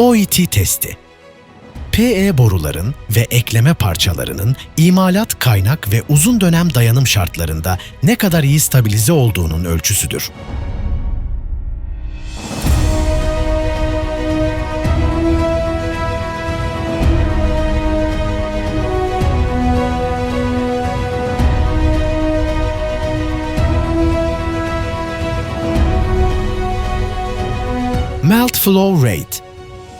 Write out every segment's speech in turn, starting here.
OET testi. PE boruların ve ekleme parçalarının imalat kaynak ve uzun dönem dayanım şartlarında ne kadar iyi stabilize olduğunun ölçüsüdür. Melt flow rate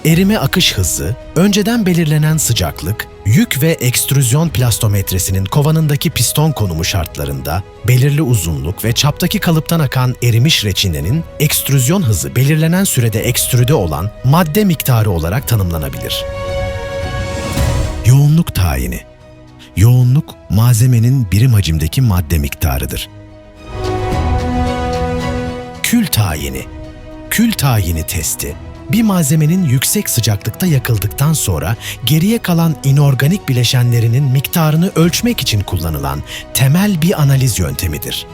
Erime akış hızı, önceden belirlenen sıcaklık, yük ve ekstrüzyon plastometresinin kovanındaki piston konumu şartlarında belirli uzunluk ve çaptaki kalıptan akan erimiş reçinenin ekstrüzyon hızı belirlenen sürede ekstrüde olan madde miktarı olarak tanımlanabilir. Yoğunluk tayini Yoğunluk, malzemenin birim hacimdeki madde miktarıdır. Kül tayini Kül tayini testi bir malzemenin yüksek sıcaklıkta yakıldıktan sonra geriye kalan inorganik bileşenlerinin miktarını ölçmek için kullanılan temel bir analiz yöntemidir.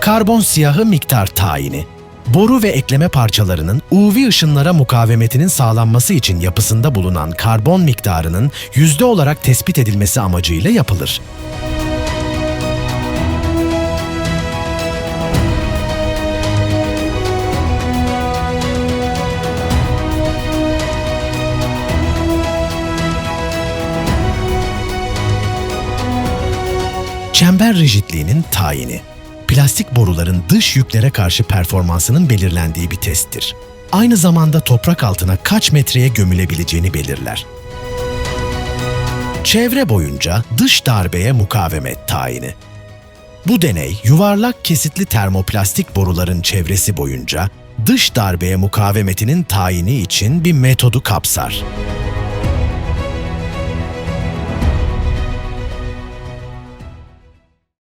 Karbon siyahı miktar tayini Boru ve ekleme parçalarının UV ışınlara mukavemetinin sağlanması için yapısında bulunan karbon miktarının yüzde olarak tespit edilmesi amacıyla yapılır. Çember rigidliğinin tayini. Plastik boruların dış yüklere karşı performansının belirlendiği bir testtir. Aynı zamanda toprak altına kaç metreye gömülebileceğini belirler. Çevre boyunca dış darbeye mukavemet tayini. Bu deney yuvarlak kesitli termoplastik boruların çevresi boyunca dış darbeye mukavemetinin tayini için bir metodu kapsar.